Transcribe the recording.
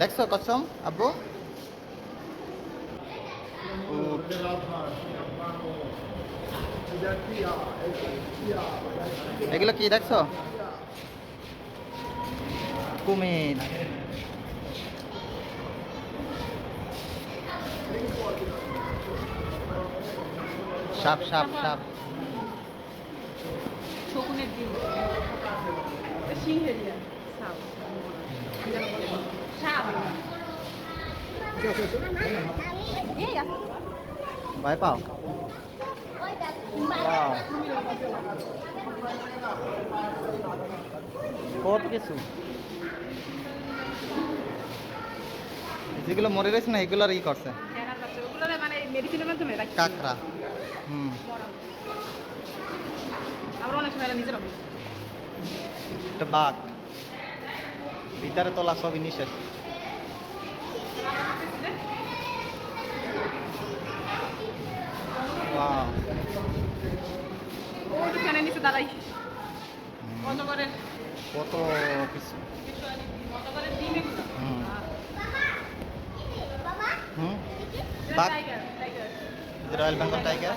দেখছ কসম আব্বু। এগুলো কি দেখছ? কুমির। সাপ সাপ সাপ। শকুনের ডিম। সিংহের সাপ। কত কিছু যেগুলো মরে রয়েছে না এগুলোর ই করছে কাঁকড়া হুম বাঘ ভিতরে তোলা সবই নিষেধ কত কিছু হুম। বাঘ রয়্যাল বেঙ্গল টাইগার